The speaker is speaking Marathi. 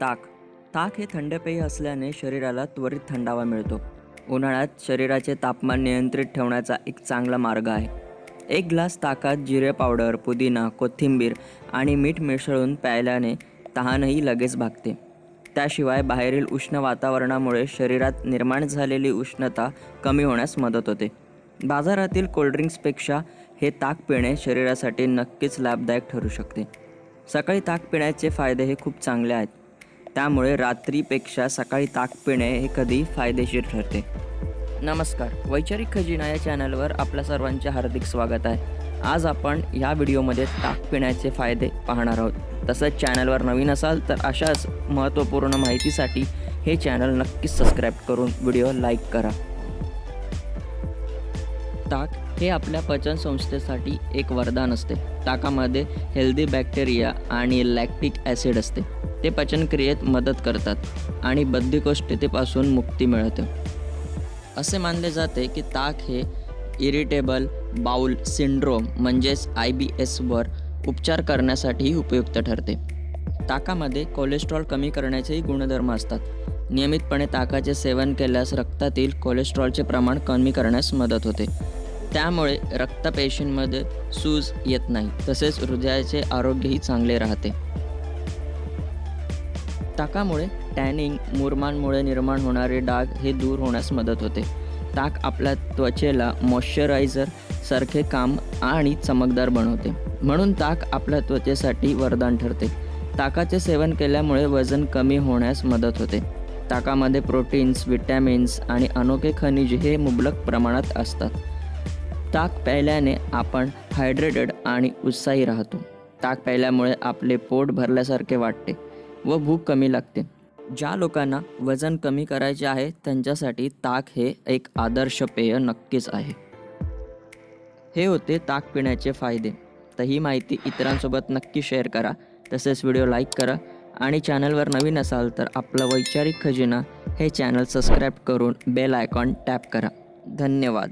ताक. ताक हे थंड पेय असल्याने शरीराला त्वरित थंडावा मिळतो. उन्हाळ्यात शरीराचे तापमान नियंत्रित ठेवण्याचा एक चांगला मार्ग आहे. एक ग्लास ताकात जिरे पावडर पुदिना कोथिंबीर आणि मीठ मिसळून प्यायल्याने तहानही लगेच भागते. त्याशिवाय बाहेरील उष्ण वातावरणामुळे शरीरात निर्माण झालेली उष्णता कमी होण्यास मदत होते. बाजारातील कोल्ड्रिंक्सपेक्षा हे ताक पिणे शरीरासाठी नक्कीच लाभदायक ठरू शकते. सकाळी ताक पिण्याचे फायदे हे खूप चांगले आहेत. त्यामुळे रात्रीपेक्षा सकाळी ताक पिणे हे कधी फायदेशीर ठरते. नमस्कार वैचारिक खजिना या चॅनलवर आपल्या सर्वांचे हार्दिक स्वागत आहे. आज आपण ह्या व्हिडिओमध्ये ताक पिण्याचे फायदे पाहणार आहोत. तसंच चॅनलवर नवीन असाल तर अशाच महत्त्वपूर्ण माहितीसाठी हे चॅनल नक्कीच सबस्क्राईब करून व्हिडिओ लाईक करा. ताक हे आपल्या पचनसंस्थेसाठी एक वरदान असते. ताकामध्ये हेल्दी बॅक्टेरिया आणि लॅक्टिक ॲसिड असते. ते पचनक्रियेत मदत करतात आणि बद्धकोष्ठतेपासून मुक्ती मिळते. असे मानले जाते की ताक हे इरिटेबल बाउल सिंड्रोम म्हणजेच आय बी एसवर उपचार करण्यासाठी उपयुक्त ठरते. ताकामध्ये कोलेस्ट्रॉल कमी करण्याचेही गुणधर्म असतात. नियमितपणे ताकाचे सेवन केल्यास रक्तातील कोलेस्ट्रॉलचे प्रमाण कमी करण्यास मदत होते. त्यामुळे रक्तपेशींमध्ये सूज येत नाही तसेच हृदयाचे आरोग्यही चांगले राहते. ताकामुळे टॅनिंग मुरमांमुळे निर्माण होणारे डाग हे दूर होण्यास मदत होते. ताक आपल्या त्वचेला मॉइश्चरायझर सारखे काम आणि चमकदार बनवते. म्हणून ताक आपल्या त्वचेसाठी वरदान ठरते. ताकाचे सेवन केल्यामुळे वजन कमी होण्यास मदत होते. ताकामध्ये प्रोटीन्स विटॅमिन्स आणि अनोखे खनिज हे मुबलक प्रमाणात असतात. ताक प्यायल्याने आपण हायड्रेटेड आणि उत्साही राहतो. ताक प्यायल्यामुळे आपले पोट भरल्यासारखे वाटते. व भूक कमी लागते. ज्या लोकांना वजन कमी करायचे आहे त्यांच्यासाठी ताक हे एक आदर्श पेय नक्कीच आहे. हे होते ताक पिण्याचे फायदे. तर ही माहिती इतरांसोबत नक्की शेअर करा. तसेच व्हिडिओ लाईक करा आणि चॅनलवर नवीन असाल तर आपलं वैचारिक खजिना हे चॅनल सबस्क्राईब करून बेल आयकॉन टॅप करा. धन्यवाद.